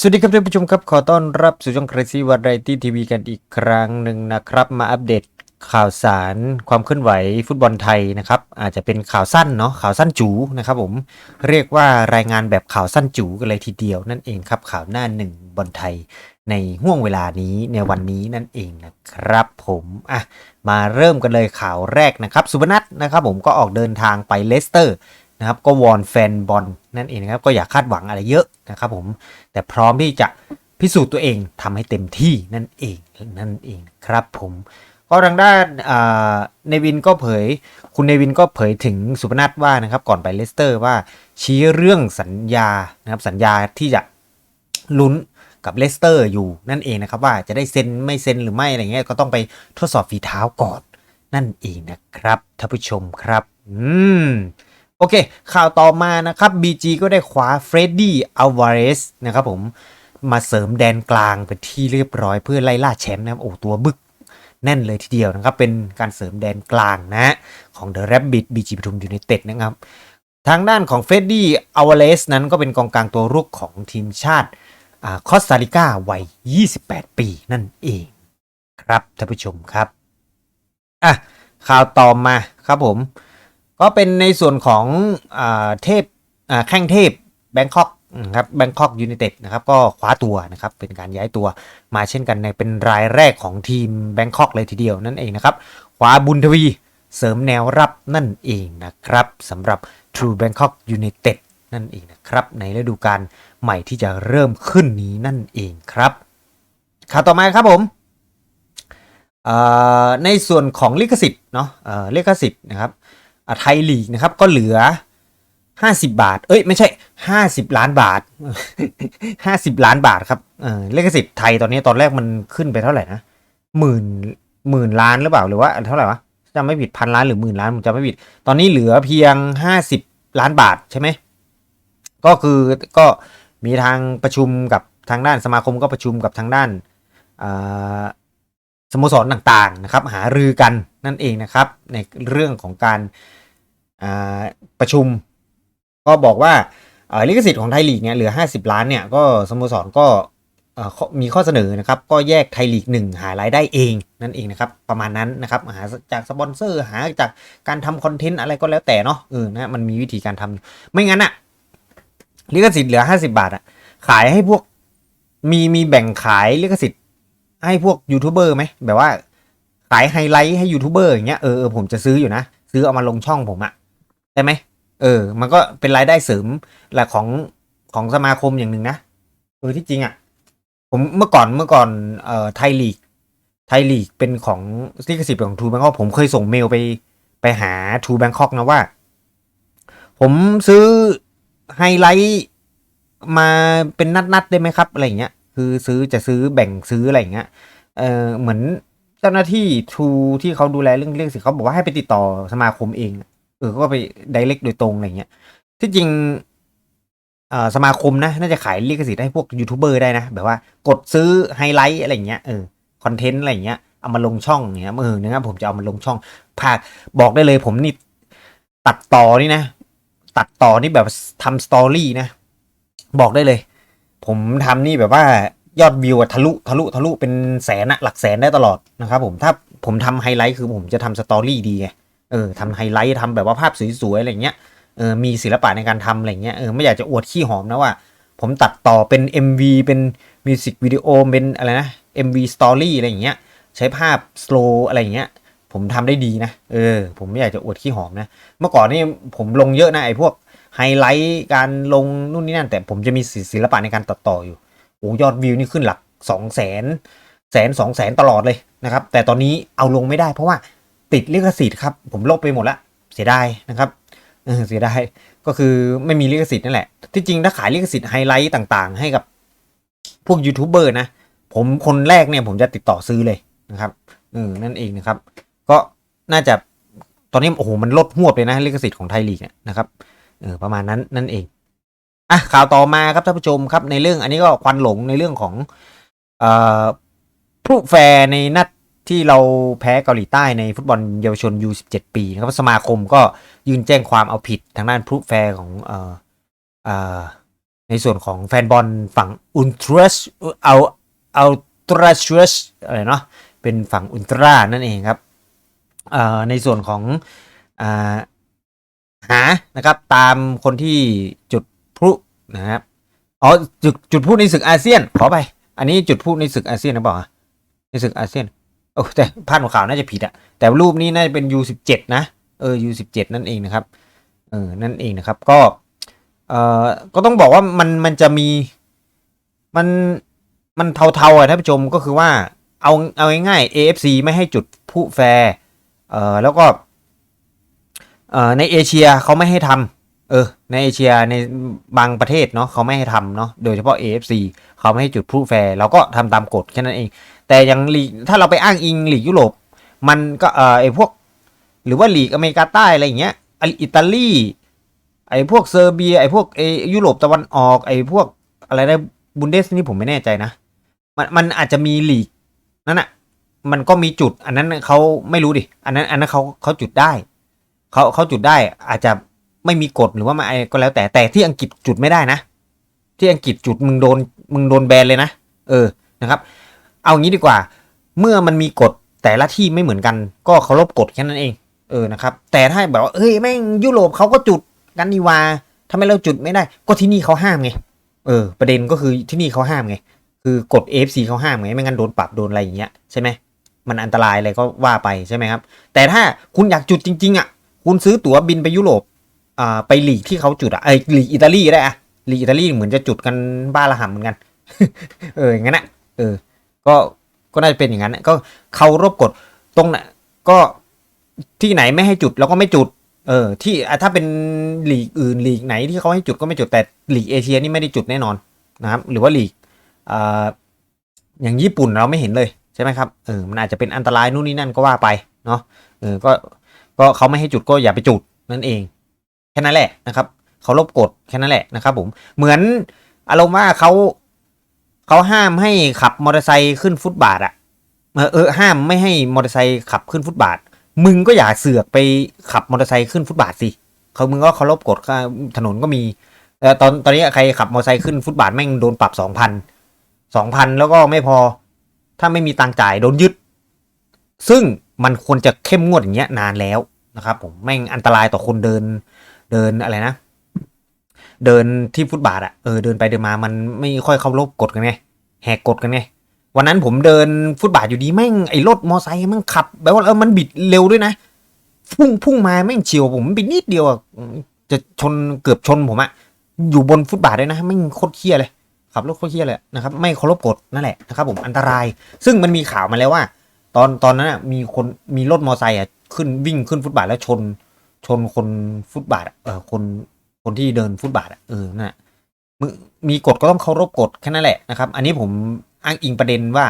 สวัสดีครับท่านผู้ชมครับ ขอต้อนรับสู่ช่อง Crazy Variety TV กันอีกครั้งหนึ่งนะครับ มาอัปเดตข่าวสารความเคลื่อนไหวฟุตบอลไทยนะครับ อาจจะเป็นข่าวสั้นเนาะข่าวสั้นจูนะครับผมเรียกว่ารายงานแบบข่าวสั้นจูกันเลยทีเดียวนั่นเองครับข่าวหน้าหนึ่งบอลไทย ในห่วงเวลานี้ในวันนี้นั่นเองนะครับ ผมอะมาเริ่มกันเลยข่าวแรกนะครับ สุพนัทนะครับผมก็ออกเดินทางไปเลสเตอร์ นะครับ ก็วอนแฟนบอลนั่นเองนะครับ ก็อย่าคาดหวังอะไรเยอะนะครับผม แต่พร้อมที่จะพิสูจน์ตัวเองทำให้เต็มที่นั่นเองนั่นเองครับผมก็ทางด้านอ่าเนวินก็เผย คุณเนวินก็เผยถึงสุพนัทว่านะครับ ก่อนไปเลสเตอร์ว่าชี้เรื่องสัญญานะครับสัญญาที่จะลุ้นกับเลสเตอร์อยู่นั่นเองนะครับ ว่าจะได้เซ็นไม่เซ็นหรือไม่อะไรเงี้ยก็ต้องไปทดสอบฝีเท้าก่อนนั่นเองนะครับท่านผู้ชมครับ อืม โอเค ข่าวต่อมานะครับ BG ก็ได้คว้าเฟรดดี้อัลวาเรสนะครับผมมาเสริมแดนกลางเป็นที่เรียบร้อยเพื่อไล่ล่าแชมป์นะครับโอ้ตัวบึกแน่นเลยทีเดียวนะครับ เป็นการเสริมแดนกลางนะของ The Rabbit BG ปทุมยูไนเต็ดนะครับ ทางด้านของเฟรดดี้อัลวาเรสนั้นก็เป็นกองกลางตัวรุกของทีมชาติอคอสตาริกาวัย 28 ปีนั่นเอง ครับท่านผู้ชมครับอะข่าวต่อมาครับผม ก็เป็นในส่วนของอเทพแข้งเทพแบงคอกครับแบงคอกยูไนเต็ดนะครับก็คว้าตัวนะครับเป็นการย้ายตัวมาเช่นกันในเป็นรายแรกของทีมแบงคอกเลยทีเดียวนั่นเองนะครับคว้าบุญทวีเสริมแนวรับนั่นเองนะครับสำหรับ True Bangkok United นั่นเองนะครับในฤดูกาลใหม่ที่จะเริ่มขึ้นนี้นั่นเองครับข่าวต่อมาครับผมในส่วนของลิขสิทธิ์เนาะลิขสิทธิ์นะครับ ไทยลีกนะครับก็เหลือ 50 บาท เอ้ยไม่ใช่ 50 ล้านบาท 50 ล้านบาทครับเลขสิทธิ์ไทยตอนนี้ตอนแรกมันขึ้นไปเท่าไหร่นะหมื่นหมื่นล้านหรือเปล่าหรือว่าเท่าไหร่วะจำไม่ผิดพันล้านหรือหมื่นล้านผมจำไม่ผิด ตอนนี้เหลือเพียง 50 ล้านบาทใช่ไหมก็คือก็มีทางประชุมกับทางด้านสมาคมก็ประชุมกับทางด้านสโมสรต่างๆนะครับหารือกันนั่นเองนะครับในเรื่องของการ ประชุม ก็บอกว่าลิขสิทธิ์ของไทยลีกเนี่ยเหลือ 50 ล้านเนี่ยก็สโมสรก็มีข้อเสนอนะครับ ก็แยกไทยลีกหนึ่งหารายได้เองนั่นเองนะครับ ประมาณนั้นนะครับหาจากสปอนเซอร์หาจากการทำคอนเทนต์อะไรก็แล้วแต่เนาะเออนะมันมีวิธีการทำไม่งั้นอะลิขสิทธิ์เหลือห้าสิบาทอะขายให้พวกมีมีแบ่งขายลิขสิทธิ์ให้พวกยูทูบเบอร์ไหมแบบว่าขายไฮไลท์ให้ยูทูบเบอร์อย่างเงี้ยเออผมจะซื้ออยู่นะ ซื้อเอามาลงช่องผมอะ ได้ไหมเออ มันก็เป็นรายได้เสริมแหละของของสมาคมอย่างหนึ่งนะเออที่จริงอะผมเมื่อก่อนเมื่อก่อนเอ่อไทยลีก ไทยลีกเป็นของลิขสิทธิ์ของทูแบงคอกผมเคยส่งเมลไปไปหาทูแบงคอกนะว่า ผมซื้อไฮไลท์มาเป็นนัดๆได้ไหมครับอะไรเงี้ย คือซื้อจะซื้อแบ่งซื้ออะไรเงี้ย เออเหมือนเจ้าหน้าที่ทูที่เขาดูแลเรื่องเรื่องสิเขาบอกว่าให้ไปติดต่อสมาคมเอง เออก็ไปไดเรกโดยตรงอะไรเงี้ยที่จริงเอ่อสมาคมนะน่าจะขายลิขสิทธิ์ให้พวกยูทูบเบอร์ได้นะ แบบว่ากดซื้อไฮไลท์อะไรเงี้ยเออคอนเทนต์อะไรเงี้ยเอามาลงช่องอย่างเงี้ยเออนะครับผมจะเอามาลงช่องภาคบอกได้เลยผมนี่ตัดต่อนี่นะ ตัดต่อนี่แบบทำสตอรี่นะ บอกได้เลย ผมทำนี่แบบว่ายอดวิวทะลุทะลุทะลุเป็นแสนอะหลักแสนได้ตลอดนะครับผมถ้าผมทำไฮไลท์คือผมจะทำสตอรี่ดีไง เออทำไฮไลท์ทำแบบว่าภาพสวยๆอะไรเงี้ยเออมีศิลปะในการทำอะไรเงี้ยเออไม่อยากจะอวดขี้หอมนะว่า ผมตัดต่อเป็น MV เป็นมิวสิกวิดีโอเป็นอะไรนะ MV Story อะไรอย่างเงี้ยใช้ภาพสโลอะไรอย่างเงี้ยผมทำได้ดีนะ เออ ผมไม่อยากจะอวดขี้หอมนะ เมื่อก่อนนี่ผมลงเยอะนะไอ้พวกไฮไลท์การลงนู่นนี่นั่น แต่ผมจะมีศิลปะในการตัดต่ออยู่ โอ้ยอดวิวนี่ขึ้นหลักสองแสนแสนสองแสนตลอดเลยนะครับ แต่ตอนนี้เอาลงไม่ได้เพราะว่า ติดลิขสิทธิ์ครับ ผมลบไปหมดละเสียดายนะครับเออเสียดายก็คือไม่มีลิขสิทธิ์นั่นแหละ ที่จริงถ้าขายลิขสิทธิ์ไฮไลท์ต่างๆ ให้กับพวกยูทูบเบอร์นะ ผมคนแรกเนี่ยผมจะติดต่อซื้อเลยนะครับเออนั่นเองนะครับ ก็น่าจะตอนนี้โอ้โหมันลดหัวบเลยนะลิขสิทธิ์ของไทยลีกเนี่ยนะครับเออประมาณนั้นนั่นเองอะข่าวต่อมาครับท่านผู้ชมครับในเรื่องอันนี้ก็ควันหลงในเรื่องของเอ่อผู้แฟร์ในนัด ที่เราแพ้เกาหลีใต้ในฟุตบอลเยาวชน U17 ปีนะครับสมาคมก็ยื่นแจ้งความเอาผิดทางด้านผู้แฟร์ของเอ่อเอ่อในส่วนของแฟนบอลฝั่งอุลตรัสเอาเอาตรัสอะไรเนาะเป็นฝั่งอุลตรานั่นเองครับเอ่อในส่วนของอ่าหานะครับตามคนที่จุดพลุนะครับอ๋อจุดจุดพลุในศึกอาเซียนขอไป อันนี้จุดพลุในศึกอาเซียนนะบอกในศึกอาเซียน โอ้แต่พาดหัวข่าวน่าจะผิดอะแต่รูปนี้น่าจะเป็น U17 นะเออ U17 นั่นเองนะครับเออนั่นเองนะครับก็เอ่อก็ต้องบอกว่ามันมันจะมีมันมันเทาๆอะท่านผู้ชมก็คือว่าเอาเอาง่ายๆ AFC ไม่ให้จุดผู้แฟร์เอ่อแล้วก็เอ่อในเอเชียเขาไม่ให้ทำ เออ ในเอเชียในบางประเทศเนาะเขาไม่ให้ทำเนาะโดยเฉพาะ AFC เขาไม่ให้จุดผู้แฟร์เราก็ทำตามกฎแค่นั้นเอง แต่ย่างลีกถ้าเราไปอ้างอิงหลีกยุโรป มันก็เออไอพวก หรือว่าหลีกอเมริกาใต้อะไรอย่างเงี้ยอิตาลีไอพวกเซอร์เบีย ไอพวกเอยุโรปตะวันออก ไอพวกอะไรนะบุนเดสนี่ผมไม่แน่ใจนะ มันมันอาจจะมีหลีกนั่นอะมันก็มีจุด อันนั้นเขาไม่รู้ดิ อันนั้นอันนั้นเขาเขาจุดได้เขาเขาจุดได้อาจจะ ไม่มีกฎหรือว่ามาไอก็แล้วแต่แต่ที่อังกฤษจุดไม่ได้นะ ที่อังกฤษจุดมึงโดนมึงโดนแบนเลยนะ เออนะครับ เอางี้ดีกว่า เมื่อมันมีกฎแต่ละที่ไม่เหมือนกัน ก็เคารพกฎแค่นั้นเอง เออนะครับ แต่ถ้าแบบว่าเฮ้ยแม่งยุโรปเขาก็จุดกันนี่วาทำไมเราจุดไม่ได้ ก็ที่นี่เขาห้ามไงเออประเด็นก็คือที่นี่เขาห้ามไง คือกฎ AFC เขาห้ามไงไม่งั้นโดนปรับโดนอะไรอย่างเงี้ยใช่ไหมมันอันตรายอะไรก็ว่าไปใช่ไหมครับ แต่ถ้าคุณอยากจุดจริงๆอะคุณซื้อตั๋วบินไปยุโรป อ่าไปหลีกที่เขาจุดอะไอ้ลีกอิตาลีได้อะลีกอิตาลีเหมือนจะจุดกันบ้าละห่ำเหมือนกัน เอออย่างนั้นอะเออ ก็ก็น่าจะเป็นอย่างนั้นก็เคารพกฎตรงน่ะก็ที่ไหนไม่ให้จุดเราก็ไม่จุด เออ ที่ถ้าเป็นหลีกอื่นหลีกไหนที่เขาให้จุดก็ไม่จุดแต่หลีกเอเชียนี่ไม่ได้จุดแน่นอนนะครับ หรือว่าหลีกอ่าอย่างญี่ปุ่นเราไม่เห็นเลยใช่ไหมครับเออมันอาจจะเป็นอันตรายนู่นนี่นั่นก็ว่าไปเนาะเออก็ก็เขาไม่ให้จุดก็อย่าไปจุดนั่นเอง ค่นั้นแหละนะครับเขาลบกฎแค่นั้นแหละนะครับผมเหมือนอารมณ์ว่าเขาเขาห้ามให้ขับมอเตอร์ไซค์ขึ้นฟุตบาทอะเออห้ามไม่ให้มอเตอร์ไซค์ขับขึ้นฟุตบาท มึงก็อย่าเสือกไปขับมอเตอร์ไซค์ขึ้นฟุตบาทสิเขามึงก็เคารพกฎถนนก็มีเออตอนตอนนี้ใครขับมอเตอร์ไซค์ขึ้นฟุตบาทแม่งโดนปรับสองพันสองพันแล้วก็ไม่พอ ถ้าไม่มีตังจ่ายโดนยึด ซึ่งมันควรจะเข้มงวดอย่างเงี้ยนานแล้วนะครับผมแม่งอันตรายต่อคนเดิน เดินอะไรนะ เดินที่ฟุตบาทอะเออเดินไปเดินมามันไม่ค่อยเคารพกฎกันไงแหกกฎกันไงวันนั้นผมเดินฟุตบาทอยู่ดีแม่งไอ้รถมอไซค์แม่งขับแบบว่าเออมันบิดเร็วด้วยนะพุ่งพุ่งมาแม่งเฉียวผมบิดนิดเดียวอะจะชนเกือบชนผมอะอยู่บนฟุตบาทเลยนะแม่งโคตรเคี้ยเลยขับรถโคตรเคี้ยเลยนะครับไม่เคารพกฎนั่นแหละนะครับผมอันตราย ซึ่งมันมีข่าวมาแล้วว่า ตอนตอนนั้นมีคนมีรถมอไซค์อะขึ้นวิ่งขึ้นฟุตบาทแล้วชน ชนคนฟุตบาทเออคนคนที่เดินฟุตบาทอะเออน่ะมีกฎก็ต้องเคารพกฎแค่นั้นแหละนะครับ อันนี้ผมอ้างอิงประเด็นว่า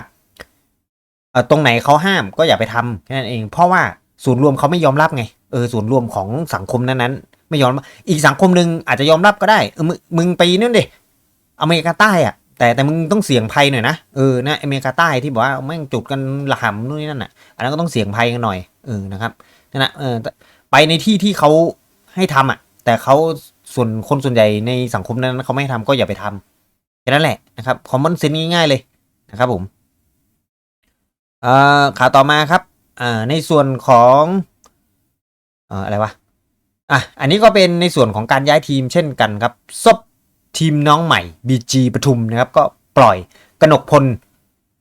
เออตรงไหนเขาห้ามก็อย่าไปทำแค่นั้นเอง เพราะว่าศูนรวมเขาไม่ยอมรับไงเออศูนรวมของสังคมนั้นนั้นไม่ยอมอีกสังคมหนึ่งอาจจะยอมรับก็ได้เออมึงมึงไปนั่นดิอเมริกาใต้อะแต่แต่มึงต้องเสี่ยงภัยหน่อยนะเออนะอเมริกาใต้ที่บอกว่าแม่งจุดกันละห่ำนู่นนี่นั่นอะอันนั้นก็ต้องเสี่ยงภัยกันหน่อยเออนะครับนั่นนะเออ ไปในที่ที่เขาให้ทำอะ แต่เขาส่วนคนส่วนใหญ่ในสังคมนั้นเขาไม่ให้ทำก็อย่าไปทำแค่นั้นแหละนะครับคอมมอนเซนง่ายๆเลยนะครับผมเอ่อข่าวต่อมาครับอ่าในส่วนของเอ่ออะไรวะอะอันนี้ก็เป็นในส่วนของการย้ายทีมเช่นกันครับซบทีมน้องใหม่ BG ปทุมนะครับ ก็ปล่อยกนกพล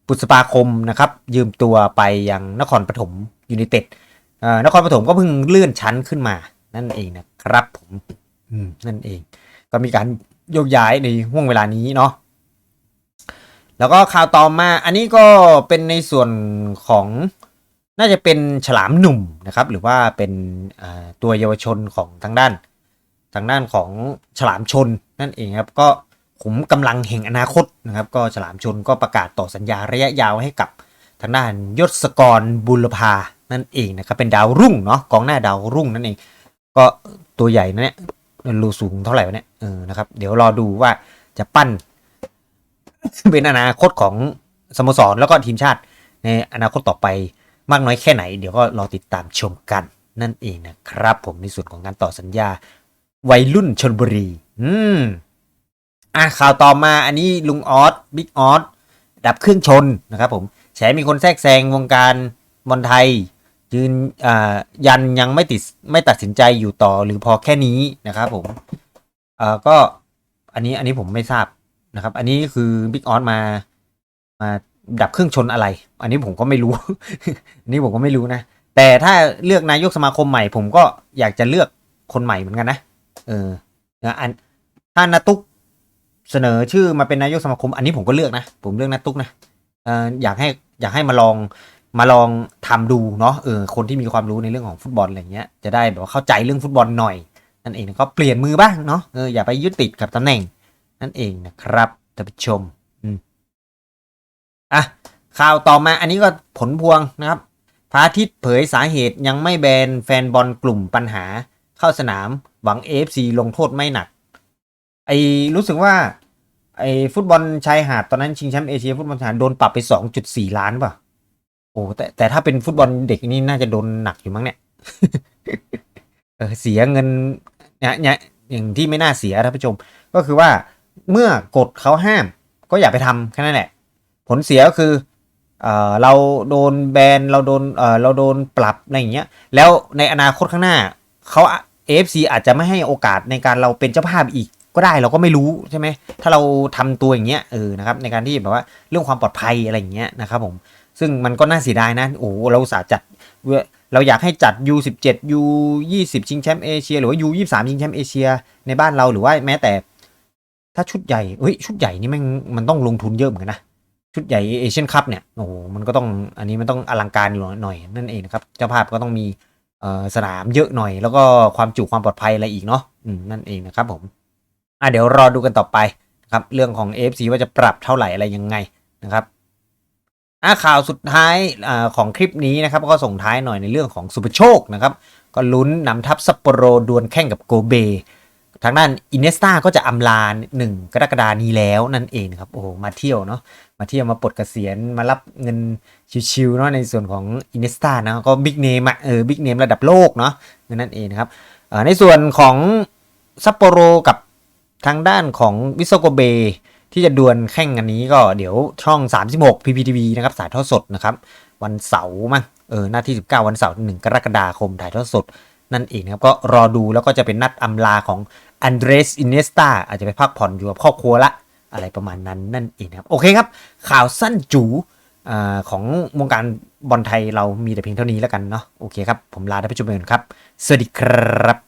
ปุษปาคมนะครับ ยืมตัวไปยังนครปฐมยูไนเต็ด นครปฐมก็เพิ่งเลื่อนชั้นขึ้นมา นั่นเองนะครับผมนั่นเอง ก็มีการโยกย้ายในห่วงเวลานี้เนาะแล้วก็ข่าวต่อมา อันนี้ก็เป็นในส่วนของน่าจะเป็นฉลามหนุ่มนะครับ หรือว่าเป็นตัวเยาวชนของทางด้าน ทางด้านของฉลามชนนั่นเองครับ ก็ขุมกำลังแห่งอนาคตนะครับ ก็ฉลามชนก็ประกาศต่อสัญญาระยะยาวให้กับ ทางด้านยศกรบุรพานั่นเองนะครับเป็นดาวรุ่งเนาะกองหน้าดาวรุ่งนั่นเอง ก็ตัวใหญ่นะเนี่ยรูสูงเท่าไหร่วะเนี่ยเออนะครับเดี๋ยวรอดูว่าจะปั้น เป็นอนาคตของสโมสรแล้วก็ทีมชาติ ในอนาคตต่อไปมากน้อยแค่ไหน เดี๋ยวก็รอติดตามชมกันนั่นเองนะครับ ผมในส่วนของการต่อสัญญา วัยรุ่นชนบุรี อืมอะข่าวต่อมาอันนี้ลุงออสบิ๊กออสดับเครื่องชนนะครับผม แฉมีคนแทรกแซงวงการบอลไทย ยืนอ่ายันยังไม่ติดไม่ตัดสินใจอยู่ต่อหรือพอแค่นี้นะครับผมอ่อก็อันนี้อันนี้ผมไม่ทราบนะครับ อันนี้คือบิ๊กออสมามาดับเครื่องชนอะไร อันนี้ผมก็ไม่รู้ อันนี้ผมก็ไม่รู้นะ แต่ถ้าเลือกนายกสมาคมใหม่ ผมก็อยากจะเลือกคนใหม่เหมือนกันนะ เออนะอันถ้านาตุกเสนอชื่อมาเป็นนายกสมาคม อันนี้ผมก็เลือกนะ ผมเลือกนาตุกนะ เอออยากให้ อยากให้มาลองมาลองทำดูเนาะเออคนที่มีความรู้ในเรื่องของฟุตบอลอะไรเงี้ยจะได้แบบว่าเข้าใจเรื่องฟุตบอลหน่อย นั่นเองก็เปลี่ยนมือบ้างเนาะเอออย่าไปยึดติดกับตำแหน่ง นั่นเองนะครับท่านผู้ชมอืมอะข่าวต่อมาอันนี้ก็ผลพวงนะครับพระอาทิตย์เผยสาเหตุยังไม่แบนแฟนบอลกลุ่มปัญหา เข้าสนามหวัง AFC ลงโทษไม่หนักไอรู้สึกว่า ไอฟุตบอลชายหาดตอนนั้นชิงแชมป์เอเชียฟุตบอลชายหาดโดนปรับไป2.4ล้านป่ะโอ้แต่แต่ถ้าเป็นฟุตบอลเด็กนี่น่าจะโดนหนักอยู่มั้งเนี่ยเออเสียเงินเนี่ยเนี่ยอย่างที่ไม่น่าเสียท่านผู้ชม ก็คือว่าเมื่อกฎเขาห้าม ก็อย่าไปทำแค่นั้นแหละ ผลเสียก็คือเออเราโดนแบนเราโดนเออเราโดนปรับอะไรอย่างเงี้ยแล้วในอนาคตข้างหน้าเขา AFC อาจจะไม่ให้โอกาสในการเราเป็นเจ้าภาพอีก ก็ได้เราก็ไม่รู้ใช่ไหมถ้าเราทำตัวอย่างเงี้ยเออนะครับในการที่แบบว่าเรื่องความปลอดภัยอะไรอย่างเงี้ยนะครับผมซึ่งมันก็น่าเสียดายนะโอ้เราสาจัดเราอยากให้จัด U17 U20 ชิงแชมป์เอเชียหรือว่า U23 ชิงแชมป์เอเชียในบ้านเราหรือว่าแม้แต่ ถ้าชุดใหญ่เฮ้ยชุดใหญ่นี่มันมันต้องลงทุนเยอะเหมือนกันนะชุดใหญ่เอเชียนคัพเนี่ยโอ้โหมันก็ต้องอันนี้มันต้องอลังการอยู่หน่อยนั่นเองนะครับเจ้าภาพก็ต้องมีสนามเยอะหน่อย แล้วก็ความจุความปลอดภัยอะไรอีกเนาะนั่นเองนะครับผม อะเดี๋ยวรอดูกันต่อไปนะครับเรื่องของ AFC ว่าจะปรับเท่าไหร่อะไรยังไงนะครับอะข่าวสุดท้ายอ่าของคลิปนี้นะครับก็ส่งท้ายหน่อยในเรื่องของสุภโชคนะครับก็ลุ้นนำทัพซัปโปโรดวลแข่งกับโกเบทางด้านอินเนสตาก็จะอำลาหนึ่งกรกฎานี้แล้วนั่นเองครับโอ้มาเที่ยวเนาะมาเที่ยวมาปลดเกษียณมารับเงินชิวๆเนาะในส่วนของอินเนสตานะก็บิ๊กเนมอะเออบิ๊กเนมระดับโลกเนาะนั่นเองนะครับอ่อในส่วนของซัปโปโรกับ ทางด้านของวิโซโกเบที่จะดวลแข่งกันนี้ก็เดี๋ยวช่อง 36 PPTV นะครับสายทอดสดนะครับ วันเสาร์มั้งเออหน้าที่ 19 วันเสาร์1กรกฎาคมถ่ายทอดสด นั่นเองนะครับ ก็รอดูแล้วก็จะเป็นนัดอำลาของอันเดรสอินเนสตาอาจจะไปพักผ่อนอยู่กับครอบครัวละ อะไรประมาณนั้นนั่นเองครับโอเคครับ ข่าวสั้นจูอาของวงการบอลไทยเรามีแต่เพียงเท่านี้แล้วกันเนาะโอเคครับ ผมลาท่านผู้ชมไปก่อนครับ สวัสดีครับ